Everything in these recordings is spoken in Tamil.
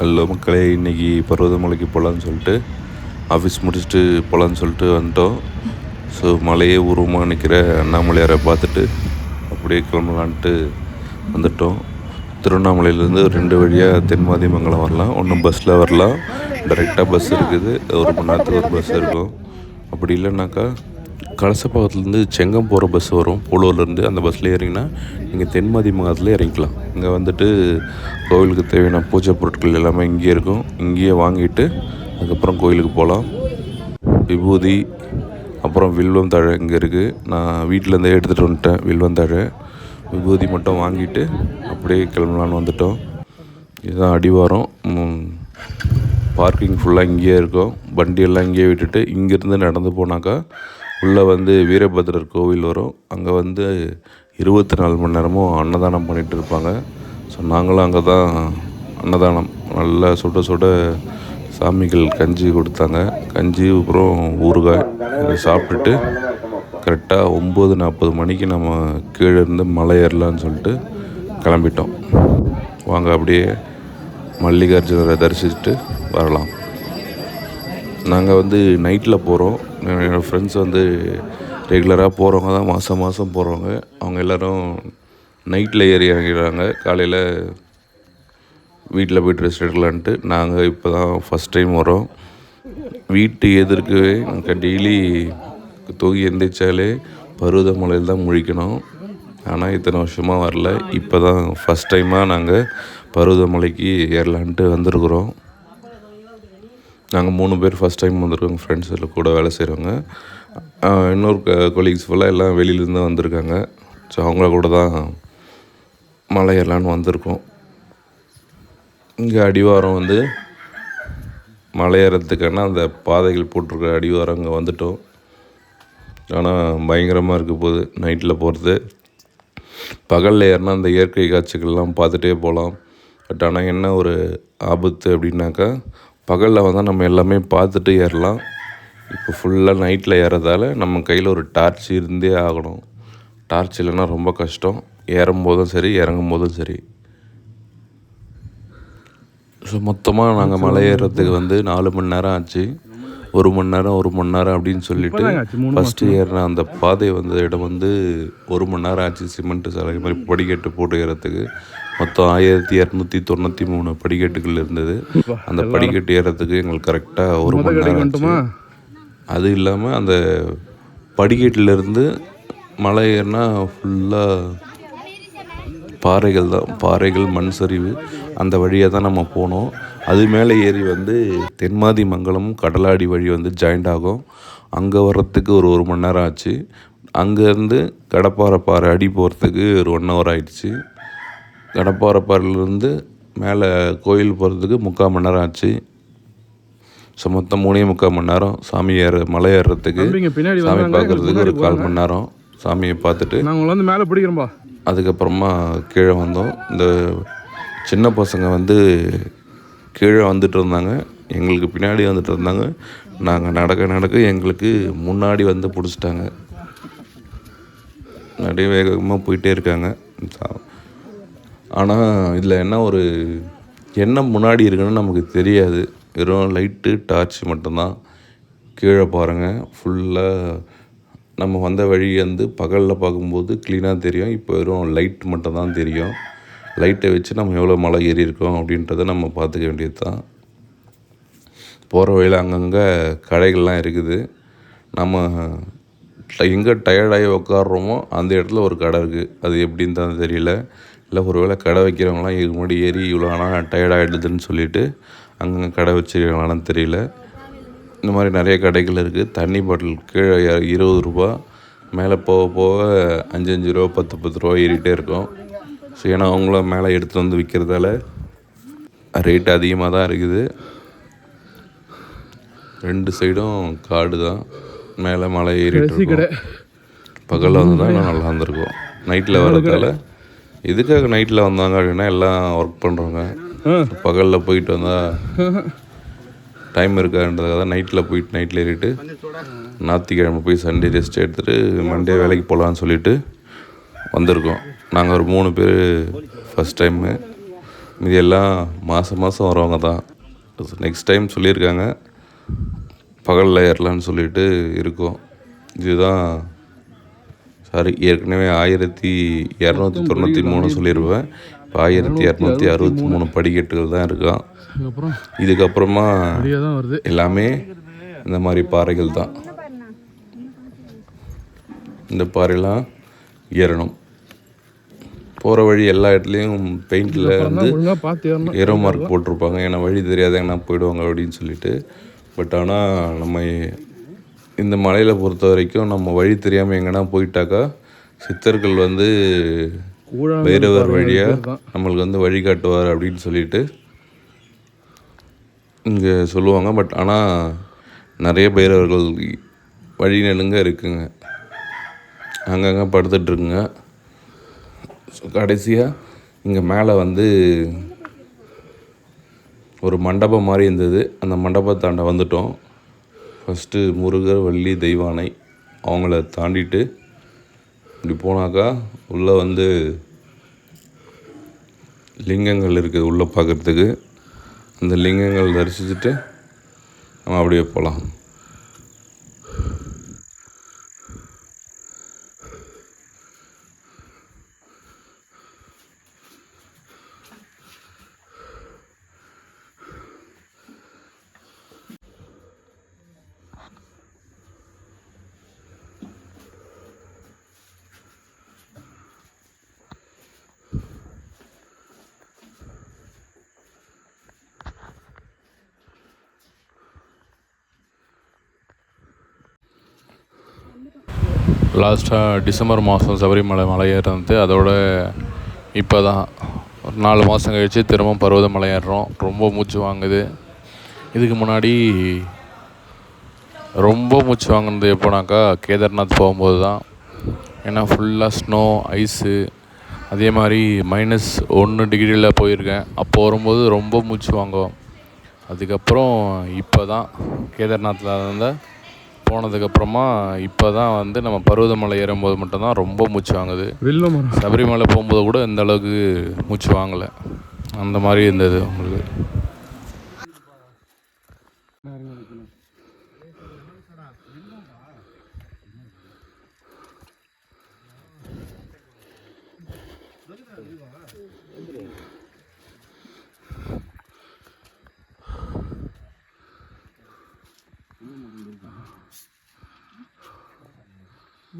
ஹலோ மக்களே இன்றைக்கி பருவதமலைக்கு போகலான்னு சொல்லிட்டு ஆஃபீஸ் முடிச்சுட்டு போகலான்னு சொல்லிட்டு வந்துட்டோம். ஸோ மலையே உருவமாக நிற்கிற அண்ணாமலையாரை பார்த்துட்டு அப்படியே கிளம்பலான்ட்டு வந்துட்டோம். திருவண்ணாமலையிலேருந்து ரெண்டு வழியாக தென்மாதி மங்கலம் வரலாம். ஒன்று பஸ்ஸில் வரலாம். டைரெக்டாக பஸ் இருக்குது. ஒரு மணி நேரத்துக்கு ஒரு பஸ் இருக்கும். அப்படி இல்லைன்னாக்கா கலசப்பாக்கத்துலேருந்து செங்கம் போகிற பஸ் வரும். போலூர்லேருந்து அந்த பஸ்ஸில் ஏறிங்கன்னா நீங்கள் தென்மதி மங்கலத்தில் இறங்கிக்கலாம். இங்கே வந்துட்டு கோவிலுக்கு தேவையான பூஜை பொருட்கள் எல்லாமே இங்கேயே இருக்கும். இங்கேயே வாங்கிட்டு அதுக்கப்புறம் கோயிலுக்கு போகலாம். விபூதி அப்புறம் வில்வம் தழை இங்கே இருக்குது நான் வீட்டிலேருந்தே எடுத்துகிட்டு வந்துட்டேன் வில்வம் தழை. விபூதி மட்டும் வாங்கிட்டு அப்படியே கிளம்பலான்னு வந்துட்டோம். இதுதான் அடிவாரம். பார்க்கிங் ஃபுல்லாக இங்கேயே இருக்கும். வண்டியெல்லாம் இங்கேயே விட்டுட்டு இங்கேருந்து நடந்து போனாக்கா உள்ளே வந்து வீரபத்ரர் கோவில் வரும். அங்கே வந்து இருபத்தி நாலு மணி நேரமும் அன்னதானம் பண்ணிகிட்டு இருப்பாங்க. ஸோ நாங்களும் அங்கே தான் அன்னதானம் நல்லா சுட சுட சாமிகள் கஞ்சி கொடுத்தாங்க. கஞ்சி அப்புறம் ஊறுகாய் இதை சாப்பிட்டுட்டு கரெக்டாக ஒம்பது நாற்பது மணிக்கு நம்ம கீழே இருந்து மலை ஏறலான்னு சொல்லிட்டு கிளம்பிட்டோம். வாங்க அப்படியே மல்லிகார்ஜுனரை தரிசிச்சுட்டு வரலாம். நாங்கள் வந்து நைட்டில் போகிறோம் என்னோடய ஃப்ரெண்ட்ஸ் வந்து ரெகுலராக போகிறவங்க தான். மாதம் மாதம் போகிறவங்க அவங்க எல்லோரும் நைட்டில் ஏறி இறங்கிடுறாங்க. காலையில் வீட்டில் போய்ட்டு ரெஸ்ட் எடுக்கலான்ட்டு நாங்கள் இப்போ தான் ஃபஸ்ட் டைம் வரோம். வீட்டு எதிர்க்கவே நாங்கள் டெய்லி தூங்கி எந்திரிச்சாலே பருவதமலையில் தான் முழிக்கணும். ஆனால் இத்தனை வருஷமாக வரல. இப்போ தான் ஃபஸ்ட் டைமாக நாங்கள் பருவதமலைக்கு ஏறலான்ட்டு வந்திருக்குறோம். நாங்கள் மூணு பேர் ஃபஸ்ட் டைம் வந்திருக்கோங்க ஃப்ரெண்ட்ஸ் எல்லாம் கூட வேலை செய்கிறவங்க இன்னொரு கொலீக்ஸ் ஃபுல்லாக எல்லாம் வெளியிலேருந்து வந்திருக்காங்க. ஸோ அவங்கள கூட தான் மலை ஏறலான்னு வந்திருக்கோம். இங்கே அடிவாரம் வந்து மலை ஏறத்துக்கான அந்த பாதைகள் போட்டிருக்க அடிவாரம் அங்கே வந்துட்டோம். ஆனால் பயங்கரமாக இருக்க போகுது. நைட்டில் போகிறது பகலில் ஏறினா அந்த இயற்கை காட்சிகள்லாம் பார்த்துட்டே போகலாம். பட் ஆனால் என்ன ஒரு ஆபத்து அப்படின்னாக்கா பகலில் வந்தால் நம்ம எல்லாமே பார்த்துட்டு ஏறலாம். இப்போ ஃபுல்லாக நைட்டில் ஏறதால நம்ம கையில் ஒரு டார்ச் இருந்தே ஆகணும். டார்ச் இல்லைன்னா ரொம்ப கஷ்டம். ஏறும் போதும் சரி இறங்கும் போதும் சரி. ஸோ மொத்தமாக நாங்கள் மலை ஏறுறதுக்கு வந்து நாலு மணி நேரம் ஆச்சு. ஒரு மணி நேரம் ஒரு மணி நேரம் அப்படின்னு சொல்லிட்டு ஃபஸ்ட்டு ஏறின அந்த பாதை வந்த இடம் வந்து ஒரு மணி நேரம் ஆச்சு. சிமெண்ட் சாலை மாதிரி படிக்கட்டு போட்டு ஏறத்துக்கு மொத்தம் ஆயிரத்தி இரநூத்தி தொண்ணூற்றி மூணு படிக்கட்டுகள் இருந்தது. அந்த படிக்கட்டு ஏறத்துக்கு எங்களுக்கு கரெக்டாக ஒரு மணி நேரம் அது இல்லாமல் அந்த படிக்கட்டிலேருந்து மலை ஏறினா ஃபுல்லாக பாறைகள் தான். பாறைகள் மண் சரிவு அந்த வழியாக தான் நம்ம போனோம். அது மேலே ஏறி வந்து தென்மாதி மங்கலம் கடலாடி வழி வந்து ஜாயிண்ட் ஆகும். அங்கே வர்றதுக்கு ஒரு ஒரு மணி நேரம் ஆச்சு. அங்கேருந்து கடப்பாறை பாறை அடி போகிறதுக்கு ஒரு ஒன் ஹவர் ஆயிடுச்சு. கடப்பாறைப்பாறையிலேருந்து மேலே கோயில் போகிறதுக்கு முக்கால் மணி நேரம் ஆச்சு. ஸோ மொத்தம் மூணே முக்கால் மணி நேரம் சாமி ஏற மலை ஏறுறதுக்கு சாமி பார்க்குறதுக்கு ஒரு கால் மணி நேரம் சாமியை பார்த்துட்டு நாங்கள் வந்து மேலே பிடிக்கிறோம்பா. அதுக்கப்புறமா கீழே வந்தோம். இந்த சின்ன பசங்க வந்து கீழே வந்துட்டு இருந்தாங்க. எங்களுக்கு பின்னாடி வந்துட்டு இருந்தாங்க. நாங்கள் நடக்க நடக்க எங்களுக்கு முன்னாடி வந்து பிடிச்சிட்டாங்க. நிறைய வேகமாக போயிட்டே இருக்காங்க. ஆனால் இதில் என்ன ஒரு என்ன முன்னாடி இருக்குன்னு நமக்கு தெரியாது. வெறும் லைட்டு டார்ச் மட்டும்தான். கீழே பாருங்கள் ஃபுல்லாக நம்ம வந்த வழி வந்து பகலில் பார்க்கும்போது க்ளீனாக தெரியும். இப்போ வெறும் லைட் மட்டும்தான் தெரியும். லைட்டை வச்சு நம்ம எவ்வளோ மலை ஏறி இருக்கோம் அப்படின்றத நம்ம பார்த்துக்க வேண்டியது தான் போகிற வழியில் அங்கங்கே கடைகள்லாம் இருக்குது. நம்ம எங்கே டயர்டாகி உட்காடுறோமோ அந்த இடத்துல ஒரு கடை இருக்குது அது எப்படின்னு தான் தெரியல. இல்லை ஒரு வேளை கடை வைக்கிறவங்களாம் இதுக்கு முன்னாடி ஏறி இவ்வளோ ஆனால் டயர்டாகிடுதுன்னு சொல்லிவிட்டு அங்கங்கே கடை வச்சுருக்காங்களான்னு தெரியல. இந்த மாதிரி நிறைய கடைகள் இருக்குது தண்ணி பாட்டில் கீழே இருபது ரூபா மேலே போக போக அஞ்சு அஞ்சு ரூபா பத்து பத்து ரூபா ஏறிட்டே இருக்கும். ஸோ ஏன்னா அவங்களும் மேலே எடுத்து வந்து விற்கிறதால ரேட் அதிகமாக தான் இருக்குது. ரெண்டு சைடும் காடு தான். மேலே மலை ஏறிட்டு பகலில் வந்து தான் நல்லா இருந்திருக்கும். நைட்டில் வர்றதால எதுக்காக நைட்டில் வந்தாங்க அப்படின்னா எல்லாம் ஒர்க் பண்ணுறவங்க பகலில் போயிட்டு வந்தால் டைம் இருக்கான்றதுக்காக தான் நைட்டில் போயிட்டு நைட்டில் ஏறிட்டு ஞாயிற்றுக்கிழமை போய் சண்டே ரெஸ்ட் எடுத்துகிட்டு மண்டே வேலைக்கு போகலான்னு சொல்லிட்டு வந்திருக்கோம். நாங்கள் ஒரு மூணு பேர் ஃபஸ்ட் டைமு மீதி எல்லாம் மாதம் மாதம் வரவங்க தான். நெக்ஸ்ட் டைம் சொல்லியிருக்காங்க. பகலில் ஏறலான்னு சொல்லிட்டு இருக்கோம். இதுதான் சாரி ஏற்கனவே ஆயிரத்தி இரநூத்தி தொண்ணூற்றி மூணு சொல்லியிருப்பேன் இப்போ ஆயிரத்தி இரநூத்தி அறுபத்தி மூணு படிக்கட்டுகள் தான் இருக்கான் இதுக்கப்புறமா எல்லாமே இந்த மாதிரி பாறைகள் தான். இந்த பாறைலாம் ஏறணும். போகிற வழி எல்லா இடத்துலையும் பெயிண்டில் வந்து ஏரோ மார்க் போட்டிருப்பாங்க. ஏன்னா வழி தெரியாத எங்கன்னா போயிடுவாங்க அப்படின்னு சொல்லிட்டு. பட் ஆனால் நம்ம இந்த மலையில் பொறுத்த வரைக்கும் நம்ம வழி தெரியாமல் எங்கன்னா போயிட்டாக்கா சித்தர்கள் வந்து பாறைகள் வழியாக. நம்மளுக்கு வந்து வழிகாட்டுவார் அப்படின்னு சொல்லிட்டு இங்கே சொல்லுவாங்க. பட் ஆனால் நிறைய பைரவர்கள் வழி நெடுங்க இருக்குங்க. அங்கங்கே படுத்துட்ருக்குங்க ஸோ கடைசியாக இங்கே மேலே வந்து ஒரு மண்டபம் மாதிரி இருந்தது. அந்த மண்டபத்தாண்ட வந்துட்டோம். ஃபஸ்ட்டு முருகர் வள்ளி தெய்வானை அவங்கள தாண்டிட்டு இப்படி போனாக்கா உள்ளே வந்து லிங்கங்கள் இருக்குது உள்ளே பார்க்குறதுக்கு. அந்த லிங்கங்கள் தரிசிச்சுட்டு நம்ம அப்படியே போகலாம். லாஸ்ட்டாக டிசம்பர் uh, மாதம் சபரிமலை மலை ஏறுறது அதோட இப்போ தான் ஒரு நாலு மாதம் கழித்து திரும்ப பருவத மலையேறோம் ரொம்ப மூச்சு வாங்குது. இதுக்கு முன்னாடி ரொம்ப மூச்சு வாங்கினது எப்போனாக்கா கேதார்நாத் போகும்போது தான் ஏன்னா ஃபுல்லாக ஸ்னோ ஐஸு அதே மாதிரி மைனஸ் ஒன்று டிகிரியில் போயிருக்கேன். அப்போ வரும்போது ரொம்ப மூச்சு வாங்கும் அதுக்கப்புறம் இப்போ தான் கேதார்நாத்தில் இருந்தால் போனதுக்கப்புறமா இப்போ தான் வந்து நம்ம பருவதமலை ஏறும்போது மட்டும்தான் ரொம்ப மூச்சு வாங்குது. சபரிமலை போகும்போது கூட இந்த அளவுக்கு மூச்சு வாங்கலை. அந்த மாதிரி இருந்தது உங்களுக்கு.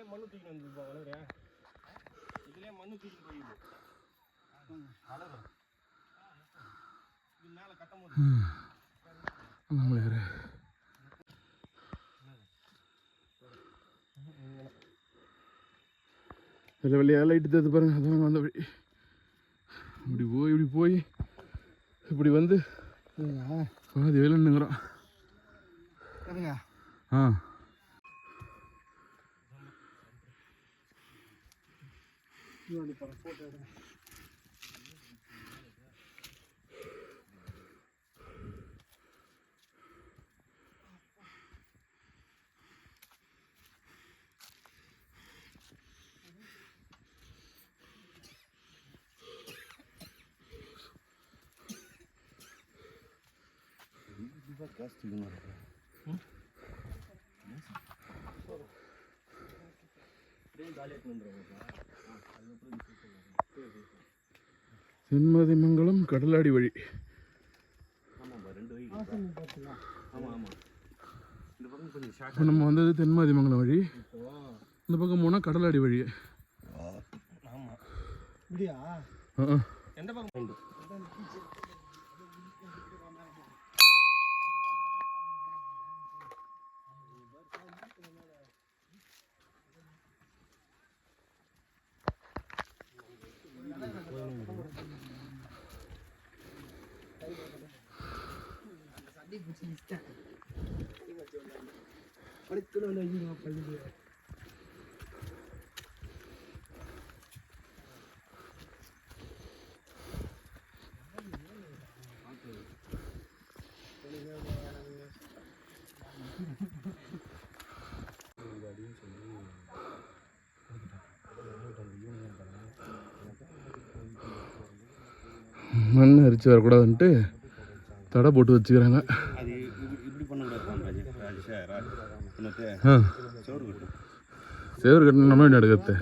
இதுலயே மண்ணு தூக்கி வந்து வளர இதுலயே மண்ணு தூக்கி போயிடுது வளரும். இது மேல கட்டும் போது நம்மளே வெள்ளை வெள்ளையாக லைட்டு தருது பாருங்க. அதான் வந்த வழி. இப்படி போய் இப்படி போய் இப்படி வந்து பாதி வேலை நிற்கிறோம் சரிங்க ஆ சென்மதிமங்கலம் கடலாடி வழி. இப்போ நம்ம வந்தது தென்மாதிமங்கலம் வழி. இந்த பக்கம் போனால் கடலாடி வழி. இப்படியா? ஆ ஆ. மண் அரிச்சு வரக்கூடாதுன்ட்டு தடை போட்டு வச்சுக்கிறாங்க அது இப்படி இப்படி பண்ணக்கூடாது ராஜு ராஜு ராஜு என்னது ஆ. சோறு கட்டும் சேவர் கட்டணும் நம்ம என்ன எடுக்கிறது?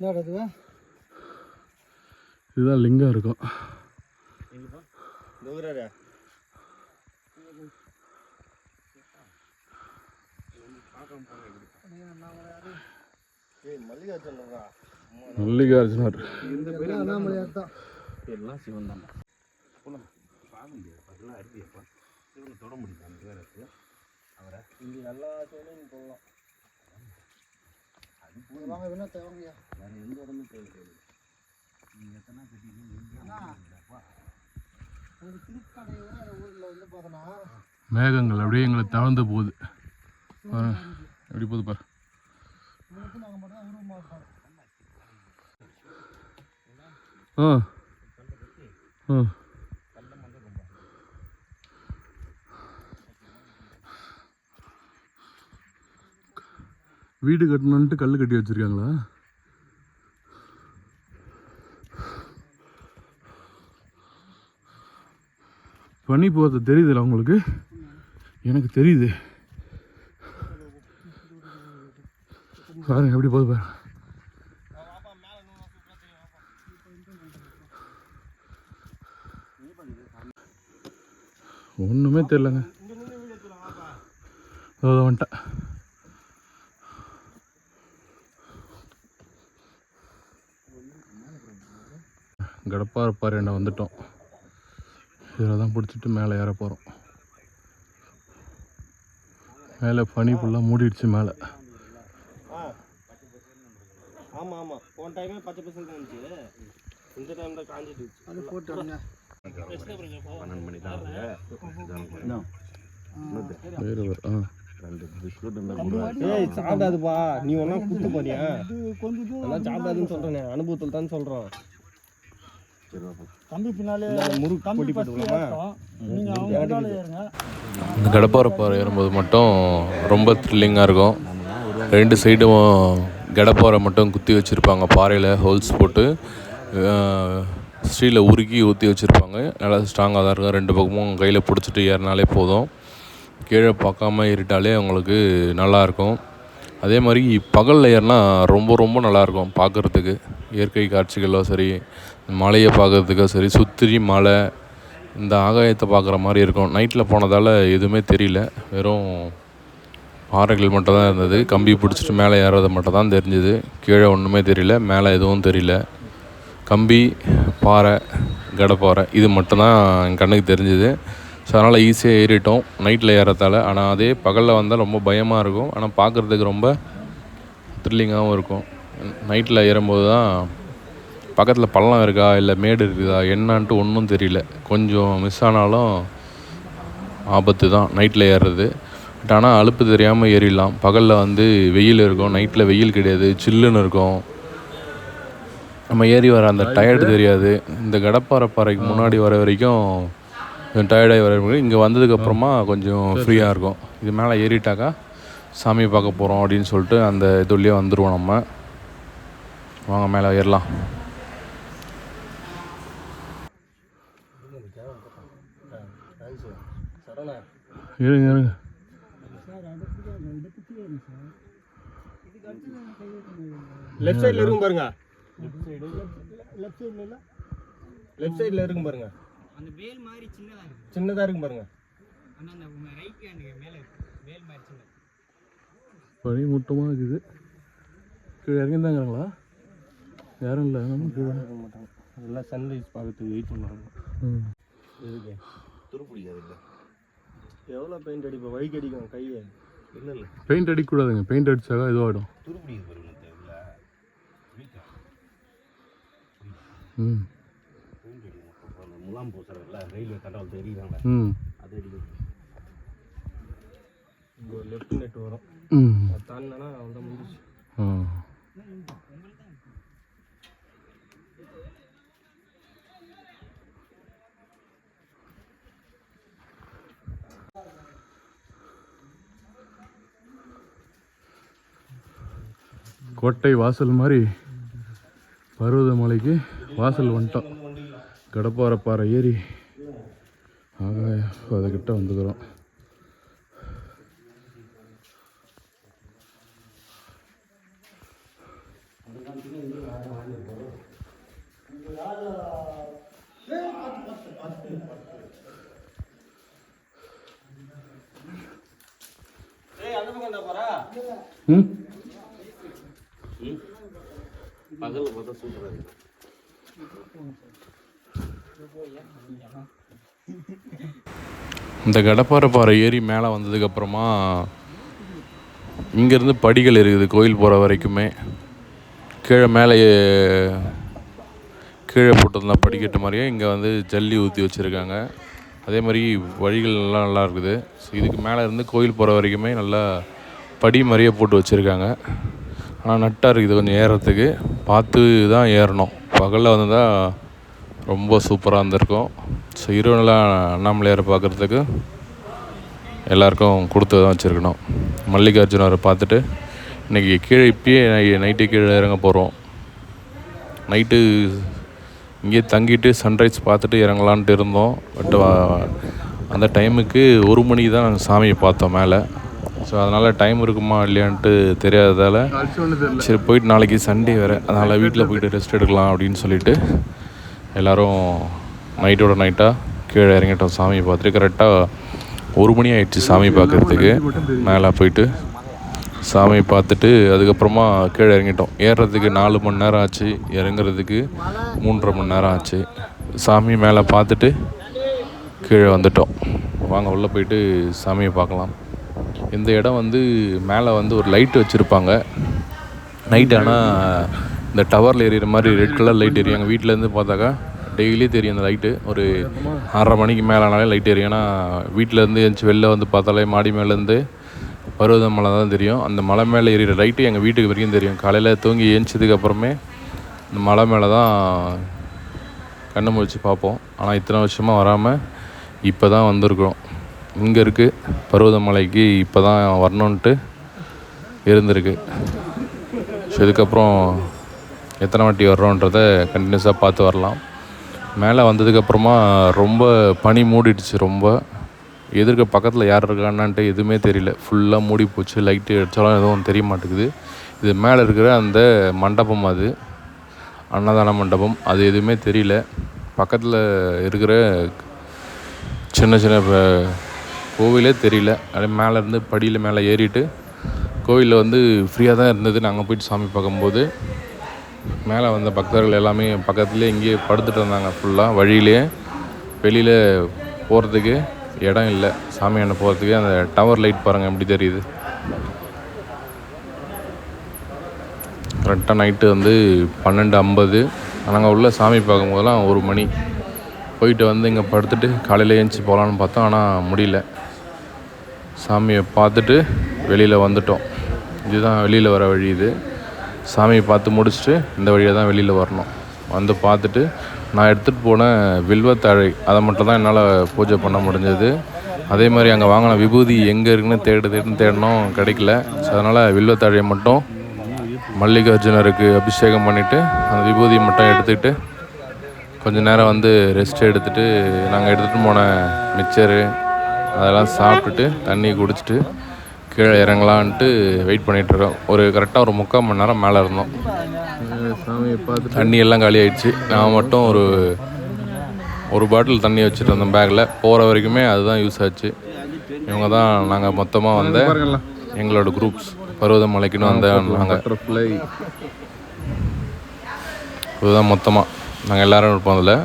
என்னடா இது? இதுதான் லிங்கம் இருக்கும். மல்லிகார்ஜுனரா. எல்லாம் சிவன் தான். பார்க்க முடியாது. அதெல்லாம் அருவியப்பா சிவனை தொட முடியும் அந்த பேருக்கு அவரை இங்கே எல்லா சிவனையும் போகலாம் வாங்க வேணா தேவைங்கய்யா வேறு எந்த இடமும் தேவையில்லை நீங்கள் எத்தனை ஒரு ஊரில் வந்து பார்த்தோன்னா மேகங்கள் அப்படியே எங்களை தவழ்ந்து போகுது. எப்படி போகுது பாரு. ஆ ஆ. வீடு கட்டணுன்ட்டு கல் கட்டி வச்சிருக்காங்களா? பனி போகிறது தெரியுதுல்ல உங்களுக்கு? எனக்கு தெரியுது. பாருங்க எப்படி போகுது பாருங்க. ஒன்றுமே தெரிலங்க அதோ வந்துட்டேன். கடப்பார பாறையாண்ட வந்துட்டோம். இதில் தான் பிடிச்சிட்டு மேலே ஏற போகிறோம் மேலே பனி ஃபுல்லாக மூடிடுச்சு மேலே. ஆமாம் ஆமாம் போன டைமே பச்சை பசங்க தான் இருந்துச்சு. இந்த டைம் தான் காஞ்சிட்டு அது போட்டு வரங்க பன்னெண்டு மணி தான் வேறு வேறு ஆ. ரெண்டு பிஸ்கட் ஏய் சாப்பிடாதுப்பா. நீ ஒன்றா குத்து போறியா அதெல்லாம் சாப்பிடாதுன்னு சொல்கிறேனே அனுபவத்தில் தான் சொல்கிறோம் தம்பி பின்னாலே முறுக்கு போட்டி இந்த கடப்பாறை பாறை ஏறும்போது மட்டும் ரொம்ப த்ரில்லிங்காக இருக்கும். ரெண்டு சைடும் கடப்பாறை மட்டும் குத்தி வச்சுருப்பாங்க. பாறையில் ஹோல்ஸ் போட்டு ஸ்டீலை உருக்கி ஊற்றி வச்சுருப்பாங்க. நல்லா ஸ்ட்ராங்காக தான் இருக்கும். ரெண்டு பக்கமும் கையில் பிடிச்சிட்டு ஏறினாலே போதும். கீழே பார்க்காம ஏறிட்டாலே அவங்களுக்கு நல்லாயிருக்கும் அதே மாதிரி பகலில் ஏறினா ரொம்ப ரொம்ப நல்லாயிருக்கும் பார்க்குறதுக்கு. இயற்கை காட்சிகளோ சரி மலையை பார்க்குறதுக்கோ சரி சுற்றி மலை இந்த ஆகாயத்தை பார்க்குற மாதிரி இருக்கும். நைட்டில் போனதால் எதுவுமே தெரியல. வெறும் பாறைகள் மட்டும் தான் இருந்தது. கம்பி பிடிச்சிட்டு மேலே ஏறது மட்டும் தான் தெரிஞ்சுது. கீழே ஒன்றுமே தெரியல மேலே எதுவும் தெரியல. கம்பி பாறை கடப்பாறை இது மட்டும்தான் என் கண்ணுக்கு தெரிஞ்சுது. ஸோ அதனால் ஈஸியாக ஏறிட்டோம். நைட்டில் ஏறத்தால் ஆனால் அதே பகலில் வந்தால் ரொம்ப பயமாக இருக்கும். ஆனால் பார்க்குறதுக்கு ரொம்ப த்ரில்லிங்காகவும் இருக்கும். நைட்டில் ஏறும்போது தான் பக்கத்தில் பள்ளம் இருக்கா? இல்லை மேடு இருக்குதா? என்னான்ட்டு ஒன்றும் தெரியல. கொஞ்சம் மிஸ் ஆனாலும் ஆபத்து தான். நைட்டில் ஏறுறது. பட் ஆனால் அலுப்பு தெரியாமல் ஏறிடலாம். பகலில் வந்து வெயில் இருக்கும். நைட்டில் வெயில் கிடையாது. சில்லுன்னு இருக்கும். நம்ம ஏறி வர அந்த டயர்டு தெரியாது. இந்த கடப்பாறை பாறைக்கு முன்னாடி வர வரைக்கும் கொஞ்சம் டயர்டாகி வர இங்கே வந்ததுக்கப்புறமா கொஞ்சம் ஃப்ரீயாக இருக்கும். இது மேலே ஏறிட்டாக்கா சாமியை பார்க்க போகிறோம் அப்படின்னு சொல்லிட்டு அந்த இதுலேயே வந்துடுவோம் நம்ம. வாங்க மேலே ஏறலாம். சரணா இருங்க இருங்க. லெஃப்ட் சைடில் இருக்கும் பாருங்க. லெஃப்ட் சைடில் இல்லை? லெஃப்ட் சைடில் இருக்கும் பாருங்க. அந்த வேல் மாதிரி சின்னதா இருக்கு. சின்னதாக இருக்கும் பாருங்க. ஆனா அந்த ரைட் ஹேண்டுக்கு மேல இருக்கு. வேல் மாதிரி சின்னது. பனி மூட்டமாக இருக்குது. கீழே இறங்கியிருந்தாங்கிறாங்களா யாரும் இல்லை. நம்ம கீழே அதெல்லாம் சன்ரைஸ் பார்க்கறதுக்கு வெயிட் பண்ணுவாங்க ம். எதுக்கு? துருப்பிடிக்காது இல்லை எவ்வளோ பெயிண்ட் அடிப்போம் வழிக்கு அடிக்கும் கையை. இல்லை இல்லை பெயிண்ட் அடிக்கக்கூடாதுங்க பெயிண்ட் அடிச்சாக்கா இதுவாகிடும் துருப்பிடிக்குது பாருங்க தேவையில்ல ம். முலாம் பூசுறதுல ரயில்வே தண்டவாளம் தெரியுறாங்க ம். அது அடிக்கும் இங்கே ஒரு லெஃப்ட் நெட் வரும். அது தாண்டினா அவ்வளோ முடிச்சு ஆ. கோட்டை வாசல் மாதிரி பருவதமலைக்கு வாசல் வந்துட்டோம். கடப்பாறை பாறை ஏறி ஆகாய அதுக்கிட்ட வந்துக்கிறோம். பகல் பார்த்தா சூப்பராக இருக்கு இந்த கடப்பாறை பாறை ஏறி மேலே வந்ததுக்கப்புறமா இங்கேருந்து படிகள் இருக்குது கோயில் போகிற வரைக்குமே. கீழே மேலே கீழே போட்டிருந்தா படிக்கட்டு மாதிரியே இங்கே வந்து ஜல்லி ஊற்றி வச்சுருக்காங்க. அதே மாதிரி வழிகள் எல்லாம் நல்லா இருக்குது. ஸோ இதுக்கு மேலே இருந்து கோயில் போகிற வரைக்குமே நல்லா படி மாதிரியே போட்டு வச்சுருக்காங்க. ஆனால் நட்டாக இருக்குது கொஞ்சம் ஏறுறதுக்கு. பார்த்து தான் ஏறணும். பகலில் வந்தால் ரொம்ப சூப்பராக இருந்திருக்கும். ஸோ இரவுலாம் அண்ணாமலையாரை பார்க்குறதுக்கு எல்லாருக்கும் கொடுத்து தான் வச்சுருக்கணும். மல்லிகார்ஜுனரை பார்த்துட்டு இன்றைக்கி கீழே இப்பயே நைட்டு கீழே இறங்க போகிறோம் நைட்டு இங்கேயே தங்கிட்டு சன்ரைஸ் பார்த்துட்டு இறங்கலான்ட்டு இருந்தோம். பட் அந்த டைமுக்கு ஒரு மணிக்கு தான் நாங்கள் சாமியை பார்த்தோம் மேலே. ஸோ அதனால் டைம் இருக்குமா இல்லையான்ட்டு தெரியாததால் சரி போயிட்டு நாளைக்கு சண்டே வேறு. அதனால் வீட்டில் போயிட்டு ரெஸ்ட் எடுக்கலாம் அப்படின்னு சொல்லிட்டு எல்லோரும் நைட்டோட நைட்டாக கீழே இறங்கிட்டோம் சாமியை பார்த்துட்டு. கரெக்டாக ஒரு மணி ஆயிடுச்சு சாமி பார்க்குறதுக்கு. மேலே போயிட்டு சாமி பார்த்துட்டு அதுக்கப்புறமா கீழே இறங்கிட்டோம். ஏறுறதுக்கு நாலு மணி நேரம் ஆச்சு. இறங்குறதுக்கு மூன்றரை மணி நேரம் ஆச்சு. சாமி மேலே பார்த்துட்டு கீழே வந்துட்டோம். வாங்க உள்ளே போயிட்டு சாமியை பார்க்கலாம். இந்த இடம் வந்து மேலே வந்து ஒரு லைட் வச்சுருப்பாங்க. நைட் ஆனால் இந்த டவரில் எரியிற மாதிரி ரெட் கலர் லைட் எரியும். எங்கள் வீட்டிலேருந்து பார்த்தாக்கா டெய்லி தெரியும் அந்த லைட்டு ஒரு ஆறரை மணிக்கு மேலே ஆனாலே லைட் எரியும். ஏன்னா வீட்டிலேருந்து எழுந்துச்சி வெளில வந்து பார்த்தாலே மாடி மேலேருந்து பருவத மலை தான் தெரியும். அந்த மலை மேலே எரியிற லைட்டு எங்கள் வீட்டுக்கு வரைக்கும் தெரியும். காலையில் தூங்கி ஏஞ்சதுக்கு இந்த மலை மேலே தான் கண்ணு முடிச்சு பார்ப்போம். ஆனால் இத்தனை வருஷமாக வராமல் இப்போ தான் வந்திருக்கிறோம். இங்கே இருக்குது பருவதமலைக்கு இப்போ தான் வரணுன்ட்டு இருந்திருக்கு. ஸோ இதுக்கப்புறம் எத்தனை வாட்டி வர்றோன்றத கண்டினியூஸாக பார்த்து வரலாம். மேலே வந்ததுக்கப்புறமா ரொம்ப பனி மூடிடுச்சு ரொம்ப. எதிர்க்க பக்கத்தில் யார் இருக்கான்னான்ட்டு எதுவுமே தெரியல. ஃபுல்லாக மூடி போச்சு லைட்டு அடித்தாலும் எதுவும் தெரிய மாட்டேங்குது. இது மேலே இருக்கிற அந்த மண்டபம் அது. அன்னதான மண்டபம். அது எதுவுமே தெரியல. பக்கத்தில் இருக்கிற சின்ன சின்ன கோவிலே தெரியல. அப்படியே மேலே இருந்து படியில் மேலே ஏறிட்டு கோவிலில் வந்து ஃப்ரீயாக தான் இருந்தது. நாங்கள் போயிட்டு சாமி பார்க்கும்போது. மேலே வந்த பக்தர்கள் எல்லாமே பக்கத்துலேயே இங்கேயே படுத்துட்டு இருந்தாங்க ஃபுல்லாக வழியிலே வெளியில் போகிறதுக்கு இடம் இல்லை. சாமியாண்ட போகிறதுக்கு அந்த டவர் லைட் பாருங்கள் எப்படி தெரியுது? கரெக்டாக நைட்டு வந்து பன்னெண்டு ஐம்பது. நாங்கள் உள்ள சாமி பார்க்கும்போதெல்லாம் ஒரு மணி. போயிட்டு வந்து இங்கே படுத்துட்டு காலையில் ஏஞ்சி போகலான்னு பார்த்தோம் ஆனால் முடியல. சாமியை பார்த்துட்டு வெளியில் வந்துட்டோம். இதுதான் வெளியில் வர வழி இது. சாமியை பார்த்து முடிச்சுட்டு இந்த வழியாக தான் வெளியில் வரணும். வந்து பார்த்துட்டு நான் எடுத்துகிட்டு போன வில்வத்தாழை அதை மட்டும் தான் என்னால் பூஜை பண்ண முடிஞ்சது. அதே மாதிரி அங்கே வாங்கின விபூதி எங்கே இருக்குன்னு தேடு தேடுன்னு தேடணும் கிடைக்கல. ஸோ அதனால் வில்வத்தாழையை மட்டும் மல்லிகார்ஜுனருக்கு அபிஷேகம் பண்ணிவிட்டு அந்த விபூதியை மட்டும் எடுத்துக்கிட்டு கொஞ்சம் நேரம் வந்து ரெஸ்ட் எடுத்துகிட்டு நாங்கள் எடுத்துகிட்டு போன மிக்சரு அதெல்லாம் சாப்பிட்டுட்டு தண்ணி குடிச்சிட்டு கீழே இறங்கலான்ட்டு வெயிட் பண்ணிகிட்ருக்கோம் ஒரு கரெக்டாக ஒரு முக்கால் மணி நேரம் மேலே இருந்தோம். சாமியை பார்த்துட்டு தண்ணி எல்லாம் காலி ஆயிடுச்சு நான் மட்டும் ஒரு ஒரு பாட்டில் தண்ணி வச்சுட்டு இருந்தேன் பேக்கில் போகிற வரைக்குமே அதுதான் யூஸ் ஆச்சு. இவங்க தான் நாங்கள் மொத்தமாக வந்த எங்களோட குரூப்ஸ் பருவதமலைக்குன்னு வந்த நாங்கள் இதுதான் மொத்தமாக நாங்கள் எல்லோரும் இருப்போம் அதில்.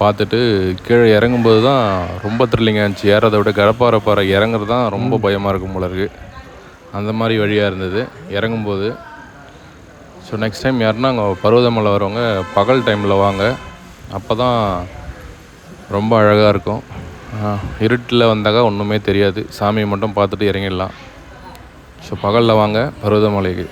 பார்த்துட்டு கீழே இறங்கும்போது தான் ரொம்ப த்ரில்லிங்காக இருந்துச்சு. ஏறதை விட கடப்பாறை பாறை இறங்குறது தான் ரொம்ப பயமாக இருக்கும் போல இருக்குது அந்த மாதிரி வழியாக இருந்தது. இறங்கும்போது ஸோ நெக்ஸ்ட் டைம் யாருன்னா அங்கே பருவதமலை வரவங்க பகல் டைமில் வாங்க. அப்போ தான் ரொம்ப அழகாக இருக்கும். இருட்டில் வந்தாக்கா ஒன்றுமே தெரியாது. சாமியை மட்டும் பார்த்துட்டு இறங்கிடலாம். ஸோ பகலில் வாங்க பருவதமலைக்கு.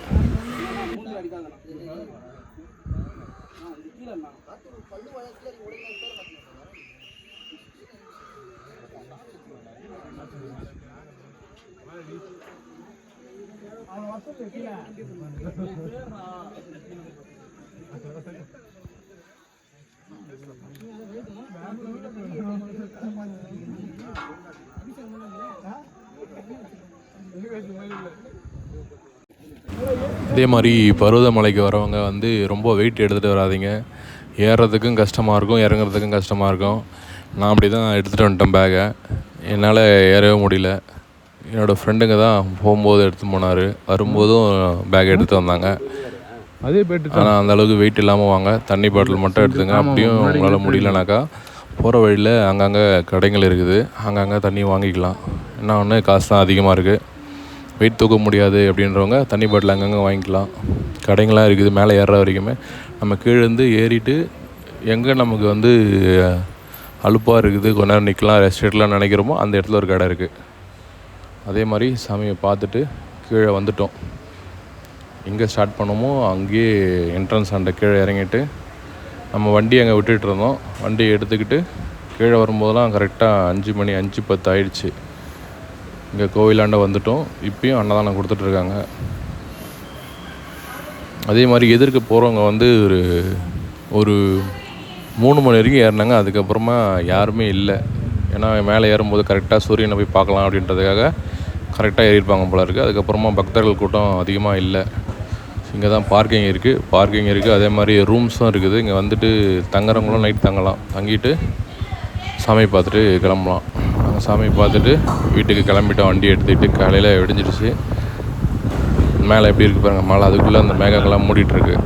இதே மாதிரி பருவதமலைக்கு வரவங்க வந்து ரொம்ப வெயிட் எடுத்துகிட்டு வராதீங்க. ஏறுறதுக்கும் கஷ்டமாக இருக்கும் இறங்குறதுக்கும் கஷ்டமாக இருக்கும். நான் அப்படி தான் எடுத்துகிட்டு வந்துட்டேன் பேகை என்னால் ஏறவே முடியல. என்னோடய ஃப்ரெண்டுங்க தான் போகும்போது எடுத்து போனார். வரும்போதும் பேக் எடுத்து வந்தாங்க. அதே பேட்டு ஆனால் அந்த அளவுக்கு வெயிட் இல்லாமல் வாங்க. தண்ணி பாட்டில் மட்டும் எடுத்துங்க. அப்படியும் உங்களால் முடியலனாக்கா போகிற வழியில் அங்கங்கே கடைகள் இருக்குது. அங்கங்கே தண்ணி வாங்கிக்கலாம். என்ன ஒன்று காசு தான் அதிகமாக இருக்குது வெயிட் தூக்க முடியாது அப்படின்றவங்க தண்ணி பாட்டில் அங்கங்கே வாங்கிக்கலாம். கடைங்களாம் இருக்குது மேலே ஏறுற வரைக்குமே. நம்ம கீழேருந்து ஏறிட்டு எங்கே நமக்கு வந்து அலுப்பாக இருக்குது கொஞ்ச நேரம் நிற்கலாம் ரெஸ்ட் எடுக்கலாம் நினைக்கிறோமோ அந்த இடத்துல ஒரு கடை இருக்குது அதே மாதிரி சாமியை பார்த்துட்டு கீழே வந்துட்டோம். எங்கே ஸ்டார்ட் பண்ணோமோ அங்கேயே என்ட்ரன்ஸ் ஆண்ட கீழே இறங்கிட்டு நம்ம வண்டி அங்கே விட்டுட்டு இருந்தோம். வண்டியை எடுத்துக்கிட்டு கீழே வரும்போதெல்லாம் கரெக்டாக அஞ்சு மணி அஞ்சு பத்து ஆயிடுச்சு. இங்கே கோவிலாண்ட வந்துட்டோம். இப்பயும் அன்னதானம் கொடுத்துட்ருக்காங்க அதே மாதிரி எதிர்க்க போகிறவங்க வந்து ஒரு ஒரு மூணு மணி வரைக்கும் ஏறினாங்க. அதுக்கப்புறமா யாருமே இல்லை. ஏன்னா மேலே ஏறும்போது கரெக்டாக சூரியனை போய் பார்க்கலாம் அப்படின்றதுக்காக கரெக்டாக ஏறியிருப்பாங்க போல இருக்குது அதுக்கப்புறமா பக்தர்கள் கூட்டம் அதிகமாக இல்லை. இங்கே தான் பார்க்கிங் இருக்குது பார்க்கிங் இருக்குது அதே மாதிரி ரூம்ஸும் இருக்குது. இங்கே வந்துட்டு தங்குறவங்களும் நைட் தங்கலாம். தங்கிட்டு சாமி பார்த்துட்டு கிளம்பலாம். நாங்கள் சாமி பார்த்துட்டு வீட்டுக்கு கிளம்பிட்டோம். வண்டி எடுத்துக்கிட்டு காலையில் விடிஞ்சிருச்சு. மேலே எப்படி இருக்குது பாருங்கள் மழை. அதுக்குள்ளே அந்த மேகங்கள்லாம் மூடிட்டுருக்கு